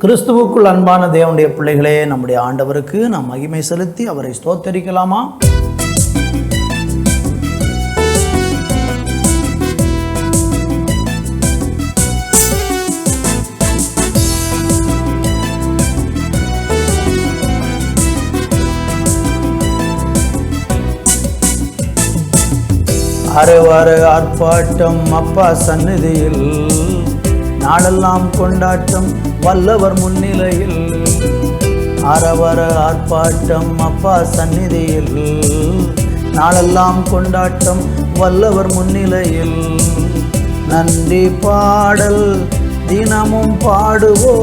கிறிஸ்துவுக்குள் அன்பான தேவனுடைய பிள்ளைகளே நம்முடைய ஆண்டவருக்கு நாம் மகிமை செலுத்தி அவரை ஸ்தோத்தரிக்கலாமா? அரவர ஆர்ப்பாட்டம் அப்பா சந்நிதியில் நாளெல்லாம் கொண்டாட்டம் வல்லவர் முன்னிலையில். அறவர ஆர்ப்பாட்டம் அப்பா சந்நிதியில். நாளெல்லாம் கொண்டாட்டம் வல்லவர் முன்னிலையில். நன்றி பாடல் தினமும் பாடுவோ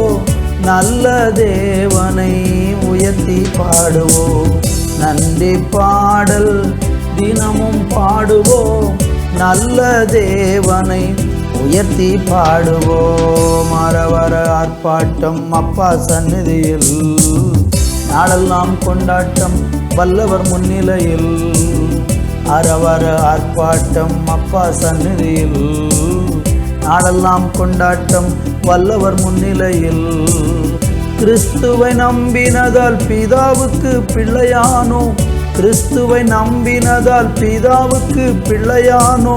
நல்ல தேவனை உயர்த்தி பாடுவோ. நன்றி பாடல் தினமும் பாடுவோ நல்ல தேவனை உயர்த்தி பாடுவோம். மரவர ஆர்ப்பாட்டம் அப்பா சந்நிதியில். நாளெல்லாம் கொண்டாட்டம் வல்லவர் முன்னிலையில். அறவர ஆர்ப்பாட்டம் அப்பா சந்நிதியில். நாளெல்லாம் கொண்டாட்டம் வல்லவர் முன்னிலையில். கிறிஸ்துவை நம்பினதால் பிதாவுக்கு பிள்ளையானோ கிறிஸ்துவை நம்பினதால் பிதாவுக்கு பிள்ளையானோ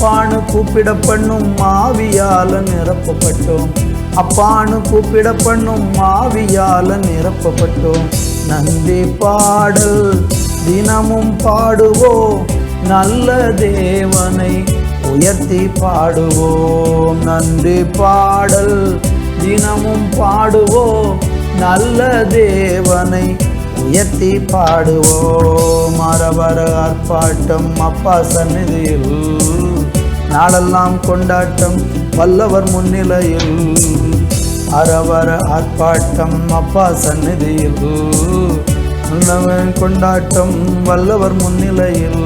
பிள்ளையானோம் கூப்பிட பண்ணும் மாவியால நிரப்பப்பட்டோம். அப்பானு கூப்பிடப்பண்ணும் மாவியால நிரப்பப்பட்டோம். நந்தி பாடல் தினமும் பாடுவோம். நல்ல தேவனை உயர்த்தி பாடுவோம். நன்றி பாடல் தினமும் பாடுவோம். நல்ல தேவனை உயர்த்தி பாடுவோம். மரபர ஆர்ப்பாட்டம் அப்பா சந்நிதியில். நாளெல்லாம் கொண்டாட்டம் வல்லவர் முன்னிலையில். அரவர ஆர்ப்பாட்டம் அப்பா சந்நிதியில். நல்லவன் கொண்டாட்டம் வல்லவர் முன்னிலையில்.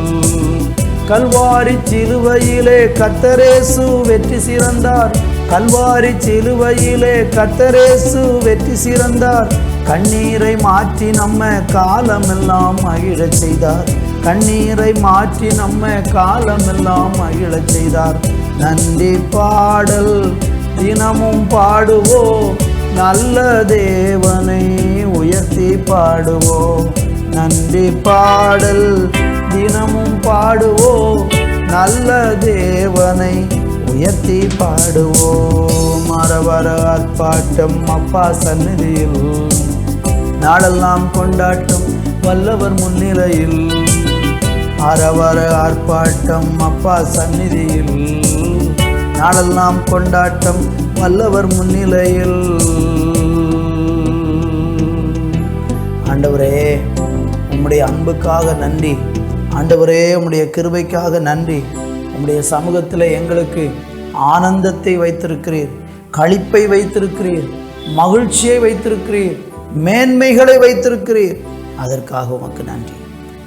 கல்வாரி சிலுவையிலே கத்தரேசு வெற்றி சிறந்தார். கல்வாரி சிலுவையிலே கத்தரேசு வெற்றி சிறந்தார். கண்ணீரை மாற்றி நம்ம காலமெல்லாம் மகிழச் செய்தார். கண்ணீரை மாற்றி நம்ம காலமெல்லாம் மகிழச் செய்தார். நன்றி பாடல் தினமும் பாடுவோ நல்ல தேவனை உயர்த்தி பாடுவோ. நன்றி பாடல் தினமும் பாடுவோ நல்ல தேவனை உயர்த்தி பாடுவோ. மரவர ஆர்ப்பாட்டம் அப்பா சந்நிதியில் நாளெல்லாம் கொண்டாட்டம் வல்லவர் முன்னிலையில். அரவர ஆர்ப்பாட்டம் அப்பா சந்நிதியில். நாளெல்லாம் கொண்டாட்டம் வல்லவர் முன்னிலையில். ஆண்டவரே உம்முடைய அன்புக்காக நன்றி. ஆண்டவரே உம்முடைய கிருபைக்காக நன்றி. உம்முடைய சமூகத்தில் எங்களுக்கு ஆனந்தத்தை வைத்திருக்கிறீர் களிப்பை வைத்திருக்கிறீர் மகிழ்ச்சியை வைத்திருக்கிறீர் மேன்மைகளை வைத்திருக்கிறீர். அதற்காக உமக்கு நன்றி.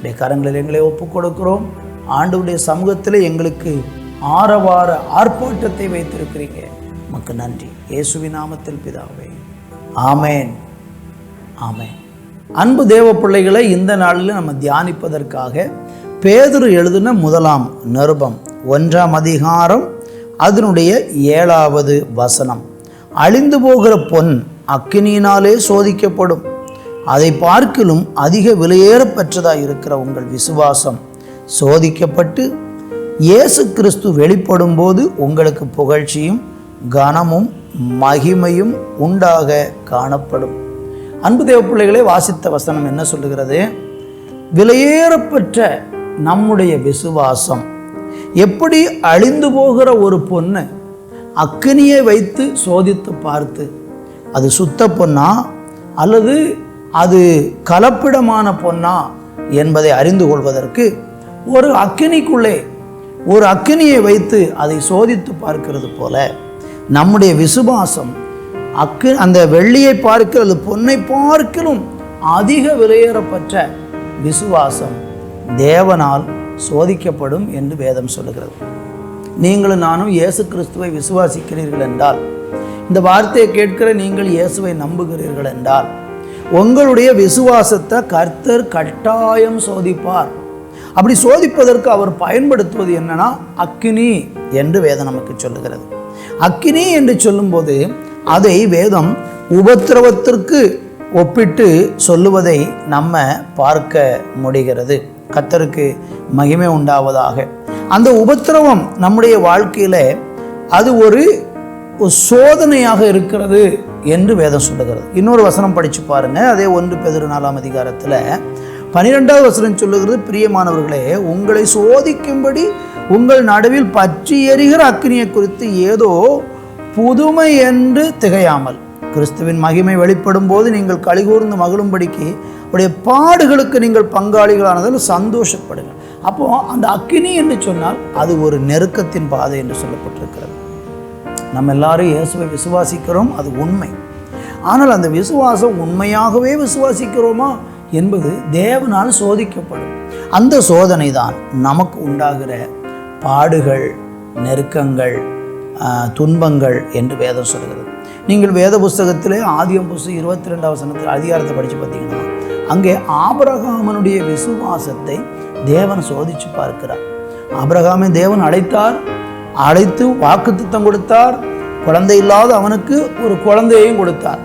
உடைய கரங்களில் எங்களை ஒப்புக் கொடுக்கிறோம் ஆண்டுடைய சமூகத்தில் எங்களுக்கு ஆரவார ஆர்ப்பாட்டத்தை வைத்திருக்கிறீங்க. உமக்கு நன்றி. இயேசுவின் நாமத்தில் பிதாவே. ஆமேன். ஆமேன். அன்பு தேவ பிள்ளைகளை இந்த நாளில் நம்ம தியானிப்பதற்காக பேதுரு எழுதின முதலாம் நிருபம் ஒன்றாம் அதிகாரம் அதனுடைய ஏழாவது வசனம். அழிந்து போகிற பொன் அக்கினியினாலே சோதிக்கப்படும். அதை பார்க்கிலும் அதிக விலையேறப்பெற்றதாக இருக்கிற உங்கள் விசுவாசம். சோதிக்கப்பட்டு இயேசு கிறிஸ்து வெளிப்படும் போது உங்களுக்கு புகழ்ச்சியும் கனமும் மகிமையும் உண்டாக காணப்படும். அன்பு தேவ பிள்ளைகளே வாசித்த வசனம் என்ன சொல்லுகிறது? விலையேறப்பெற்ற நம்முடைய விசுவாசம். எப்படி அழிந்து போகிற ஒரு பொண்ணு அக்கினியை வைத்து சோதித்து பார்த்து அது சுத்த பொண்ணா அல்லது அது கலப்பிடமான பொன்னா என்பதை அறிந்து கொள்வதற்கு ஒரு அக்கினிக்குள்ளே ஒரு அக்கினியை வைத்து அதை சோதித்து பார்க்கிறது போல நம்முடைய விசுவாசம் அக்கு அந்த வெள்ளியை பார்க்கிறது பொன்னை பார்க்கலும் அதிக விலையேறப்பட்ட விசுவாசம் தேவனால் சோதிக்கப்படும் என்று வேதம் சொல்லுகிறது. நீங்களும் நானும் இயேசு கிறிஸ்துவை விசுவாசிக்கிறீர்கள் என்றால் இந்த வார்த்தையை கேட்கிற நீங்கள் இயேசுவை நம்புகிறீர்கள் என்றால் உங்களுடைய விசுவாசத்தை கர்த்தர் கட்டாயம் சோதிப்பார். அப்படி சோதிப்பதற்கு அவர் பயன்படுத்துவது என்னன்னா அக்கினி என்று வேதம் நமக்கு சொல்லுகிறது. அக்கினி என்று சொல்லும்போது அதை வேதம் உபத்திரவத்திற்கு ஒப்பிட்டு சொல்லுவதை நம்ம பார்க்க முடிகிறது. கத்தருக்கு மகிமை உண்டாவதாக. அந்த உபத்திரவம் நம்முடைய வாழ்க்கையில் அது ஒரு ஒரு சோதனையாக இருக்கிறது என்று வேதம் சொல்லுகிறது. இன்னொரு வசனம் படித்து பாருங்கள் அதே ஒன்று பெதிரு நாலாம் அதிகாரத்தில் பனிரெண்டாவது வசனம் சொல்லுகிறது பிரியமானவர்களே உங்களை சோதிக்கும்படி உங்கள் நடுவில் பற்றி எரிகிற அக்கினியை குறித்து ஏதோ புதுமை என்று திகையாமல். கிறிஸ்துவின் மகிமை வெளிப்படும் போது நீங்கள் கலிகூர்ந்து மகிழும்படிக்கு உடைய பாடுகளுக்கு நீங்கள் பங்காளிகளானதில் சந்தோஷப்படுங்கள். அப்போ அந்த அக்கினி என்று சொன்னால் அது ஒரு நெருக்கத்தின் பாதை என்று சொல்லப்பட்டிருக்கிறது. நம்ம எல்லாரும் இயேசுவை விசுவாசிக்கிறோம் அது உண்மை. ஆனால் அந்த விசுவாசம் உண்மையாகவே விசுவாசிக்கிறோமா? என்பது தேவனால் சோதிக்கப்படும். அந்த சோதனை தான் நமக்கு உண்டாகிற பாடுகள் நெருக்கங்கள் துன்பங்கள் என்று வேதம் சொல்கிறது. நீங்கள் வேத புஸ்தகத்திலே ஆதியம் புஸ்தகம் இருபத்தி ரெண்டாவது சனத்தில் அதிகாரத்தை படித்து பார்த்தீங்கன்னா அங்கே ஆபரகாமனுடைய விசுவாசத்தை தேவன் சோதித்து பார்க்கிறார். ஆபரகாமை தேவன் அழைத்தார் அழைத்து வாக்குத்தத்தம் கொடுத்தார். குழந்தை இல்லாத அவனுக்கு ஒரு குழந்தையையும் கொடுத்தார்.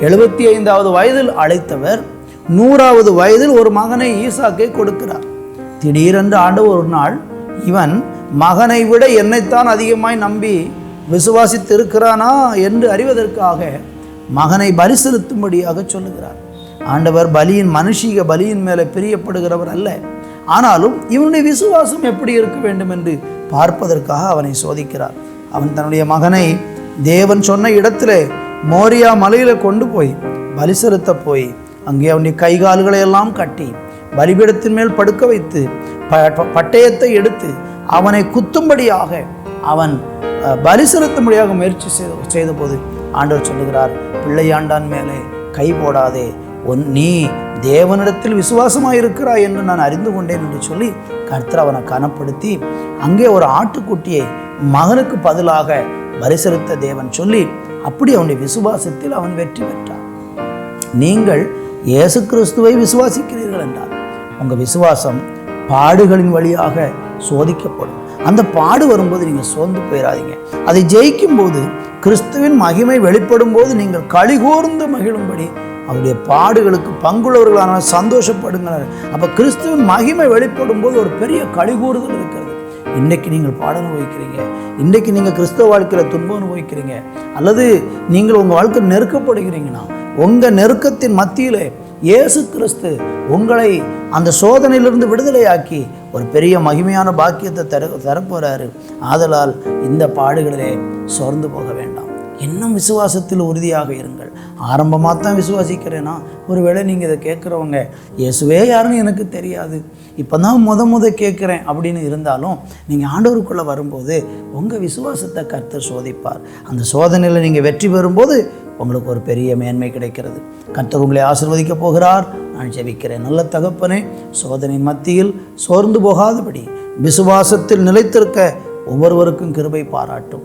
எழுபத்தி ஐந்தாவது வயதில் அழைத்தவர் நூறாவது வயதில் ஒரு மகனை ஈசாக்கை கொடுக்கிறார். திடீரென்று ஆண்டவர் ஒரு நாள் இவன் மகனை விட என்னைத்தான் அதிகமாய் நம்பி விசுவாசித்து இருக்கிறானா என்று அறிவதற்காக மகனை பலி செலுத்தும்படியாக சொல்லுகிறார். ஆண்டவர் பலியின் மனுஷீக பலியின் மேலே பிரியப்படுகிறவர் அல்ல. ஆனாலும் இவனுடைய விசுவாசம் எப்படி இருக்க வேண்டும் என்று பார்ப்பதற்காக அவனை சோதிக்கிறார். அவன் தன்னுடைய மகனை தேவன் சொன்ன இடத்துல மோரியா மலையில கொண்டு போய் பலி செலுத்த போய் அங்கே அவனுடைய கை கால்களை எல்லாம் கட்டி பலிபீடத்தின் மேல் படுக்க வைத்து ப- ப- பட்டயத்தை எடுத்து அவனை குத்தும்படியாக அவன் பலி செலுத்தும்படியாக முயற்சி செய்த செய்தபோது ஆண்டவர் சொல்லுகிறார் பிள்ளையாண்டான் மேலே கை போடாதே ஒன் நீ தேவனிடத்தில் விசுவாசமாயிருக்கிறாய் என்று நான் அறிந்து கொண்டேன் என்று சொல்லி கர்த்தர் அவனை கனப்படுத்தி அங்கே ஒரு ஆட்டுக்குட்டியை மகனுக்கு பதிலாக பரிசெலுத்த தேவன் சொல்லி அப்படி அவனுடைய விசுவாசத்தில் அவன் வெற்றி பெற்றான். நீங்கள் இயேசு கிறிஸ்துவை விசுவாசிக்கிறீர்கள் என்றார் உங்கள் விசுவாசம் பாடுகளின் வழியாக சோதிக்கப்படும். அந்த பாடு வரும்போது நீங்கள் சோர்ந்து போயிடாதீங்க அதை ஜெயிக்கும் போது கிறிஸ்துவின் மகிமை வெளிப்படும் போது நீங்கள் கழிகூர்ந்து மகிழும்படி அவருடைய பாடுகளுக்கு பங்குள்ளவர்களான சந்தோஷப்படுங்கள் அப்போ கிறிஸ்துவின் மகிமை வெளிப்படும் போது ஒரு பெரிய கழிகூறுதல் இருக்கிறது. இன்றைக்கு நீங்கள் பாடம் அனுபவிக்கிறீங்க. இன்றைக்கு நீங்கள் கிறிஸ்தவ வாழ்க்கையில் துன்பம் அனுபவிக்கிறீங்க. அல்லது நீங்கள் உங்கள் வாழ்க்கை நெருக்கப்படுகிறீங்கன்னா உங்கள் நெருக்கத்தின் மத்தியிலே இயேசு கிறிஸ்து உங்களை அந்த சோதனையிலிருந்து விடுதலையாக்கி ஒரு பெரிய மகிமையான பாக்கியத்தை தர தரப்போகிறாரு ஆதலால் இந்த பாடுகளிலே சோர்ந்து போக வேண்டாம். இன்னும் விசுவாசத்தில் உறுதியாக இருங்கள். ஆரம்பமாக தான் விசுவாசிக்கிறேன்னா ஒருவேளை நீங்கள் இதை கேட்குறவங்க இயேசுவே யாருன்னு எனக்கு தெரியாது. இப்போ தான் முத முத கேட்குறேன் அப்படின்னு இருந்தாலும் நீங்கள் ஆண்டவருக்குள்ளே வரும்போது உங்கள் விசுவாசத்தை கர்த்தர் சோதிப்பார். அந்த சோதனையில் நீங்கள் வெற்றி பெறும்போது உங்களுக்கு ஒரு பெரிய மேன்மை கிடைக்கிறது. கர்த்தர் உங்களை ஆசிர்வதிக்க போகிறார். நான் ஜெபிக்கிறேன். நல்ல தகப்பனே சோதனை மத்தியில் சோர்ந்து போகாதபடி விசுவாசத்தில் நிலைத்திருக்க ஒவ்வொருவருக்கும் கிருபை பாராட்டும்.